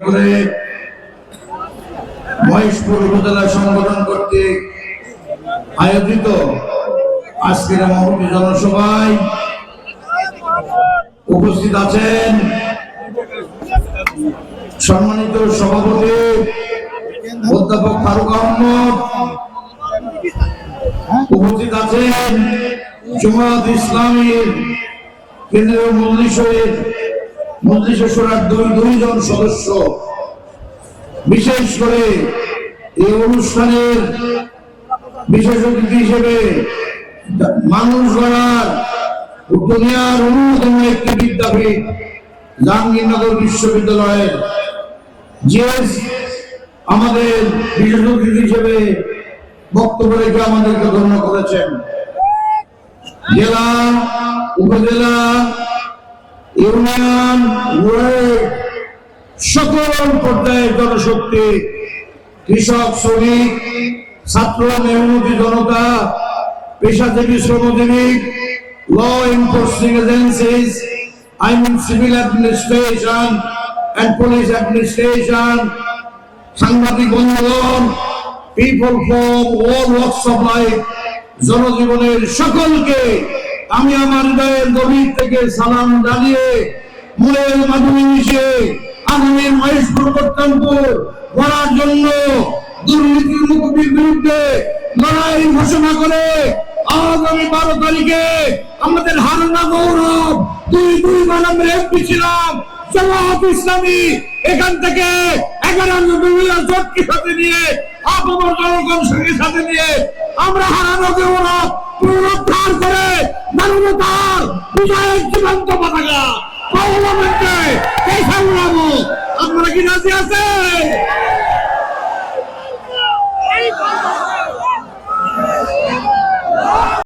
করে মহেশপুর উপজেলা সংগঠন কর্তৃক আয়োজিত আজকের মহতি জনসভায় উপস্থিত আছেন সম্মানিত সভাপতি অধ্যাপক ফারুক আহমদ। উপস্থিত আছেন জমাত ইসলামীর কেন্দ্রীয় মজলিসের মজলিসের সুরার দুই, দুইজন সদস্য। বিশেষ করে এই অনুষ্ঠানের বিশেষ অতিথি হিসেবে মানুষ গড়ার দুনিয়ার অন্যতম একটি বিদ্যাপীঠ, জাহাঙ্গীরনগর বিশ্ববিদ্যালয়ের জিএস আমাদের বিশেষ অতিথি হিসেবে বক্তব্য রেখে আমাদেরকে ধন্য করেছেন। জেলা, উপজেলা ইউনিয়ন ওয়ার্ড সকল পর্যায়ের জনশক্তি, কৃষক, শ্রমিক, ছাত্র, মেহনতি জনতা, পেশাজীবী, শ্রমজীবী law enforcing I mean civil administration and police administration সাংবাদিক বন্ধুগণ people from all walks of life জনজীবনের সকলকে আমি আমার হৃদয়ের গভীর থেকে সালাম জানিয়ে মনের মাধুরী মিশে আগামীর মহেশপুর প্রত্যন্তপুর করার জন্য দুর্নীতির মুক্তির বিরুদ্ধে লড়াই ঘোষণা করে আগামী বারো তারিখে আমাদের হারানা গৌরব, দুই দুই মানবের এমপি ছিলাম জামাত ইসলামী, এখান থেকে এগারো জোটকে সাথে নিয়ে, আপামর জনগণ সঙ্গে সাথে নিয়ে আমরা হারানো গৌরব মানবতার বিজয়ের জীবন্ত পতাকা। পার্লামেন্টে এই সংগ্রাম আপনারা কি রাজি আছেন?